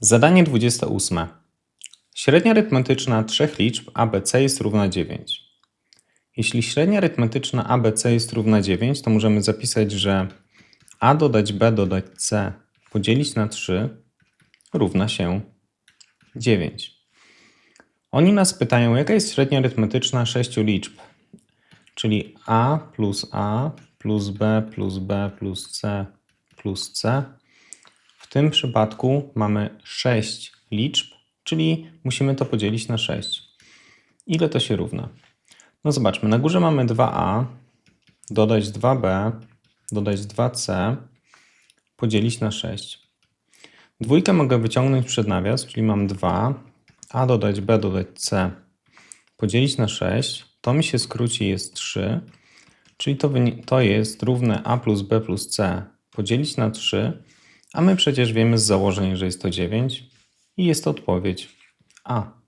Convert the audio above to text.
Zadanie 28. Średnia arytmetyczna trzech liczb ABC jest równa 9. Jeśli średnia arytmetyczna ABC jest równa 9, to możemy zapisać, że A dodać B dodać C podzielić na 3 równa się 9. Oni nas pytają, jaka jest średnia arytmetyczna sześciu liczb, czyli A plus A plus B plus B plus C plus C. W tym przypadku mamy 6 liczb, czyli musimy to podzielić na 6. Ile to się równa? No zobaczmy, na górze mamy 2a, dodać 2b, dodać 2c, podzielić na 6. Dwójkę mogę wyciągnąć przed nawias, czyli mam 2, a dodać b, dodać c, podzielić na 6. To mi się skróci, jest 3, czyli to, to jest równe a plus b plus c podzielić na 3, a my przecież wiemy z założeń, że jest to 9 i jest to odpowiedź A.